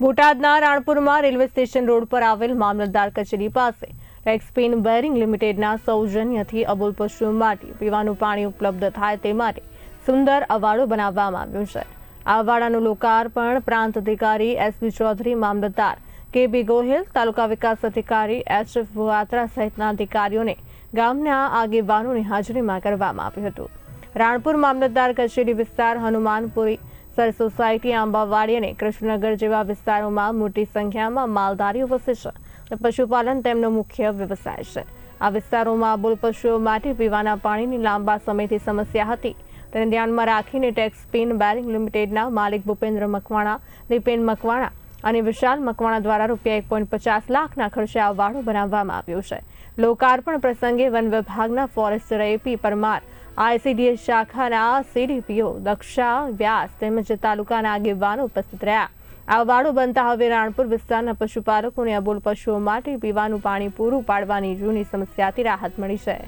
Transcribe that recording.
બોટાદના રાણપુરમાં railway station road પર આવેલ મામલતદાર કચેરી પાસે રેક્સપેન બેરિંગ લિમિટેડના સૌજન્યથી અબોલ પશુઓ માટે પીવાનું પાણી ઉપલબ્ધ થાય તે માટે સુંદર અવાડો બનાવવામાં આવ્યો છે. આ અવાડાનું લોકાર્પણ પ્રાંત અધિકારી એસબી ચૌધરી, મામલતદાર કે. બી. ગોહિલ, તાલુકા વિકાસ અધિકારી એચ. એફ. ભુવાત્રા સહિતના અધિકારીઓને ગામના આગેવાનોની હાજરીમાં કરવામાં આવ્યું હતું. રાણપુર મામલતદાર કચેરી વિસ્તાર હનુમાનપુરી સર સોસાયટી આંબાવાડી અને કૃષ્ણનગર જેવા વિસ્તારોમાં મોટી સંખ્યામાં માલધારીઓ વસે છે અને પશુપાલન તેમનો મુખ્ય વ્યવસાય છે. આ વિસ્તારોમાં અબોલ પશુઓ માટે પીવાના પાણીની લાંબા સમયથી સમસ્યા હતી. તેને ધ્યાનમાં રાખીને ટેક્સ પેન બેરિંગ લિમિટેડના માલિક ભૂપેન્દ્ર મકવાણા, દીપેન મકવાણા અને વિશાલ મકવાણા દ્વારા રૂપિયા એક પોઈન્ટ પચાસ લાખના ખર્ચે આ વાડો બનાવવામાં આવ્યો છે. લોકાર્પણ પ્રસંગે વન વિભાગના forester A P Parmar ICDS શાખાના સીડીપીઓ દક્ષા વ્યાસ તેમજ તાલુકાના આગેવાનો ઉપસ્થિત રહ્યા. આ વાડો બનતા હવે રાણપુર વિસ્તારના પશુપાલકોને અબોલ પશુઓ માટે પીવાનું પાણી પૂરું પાડવાની જૂની સમસ્યાથી રાહત મળી છે.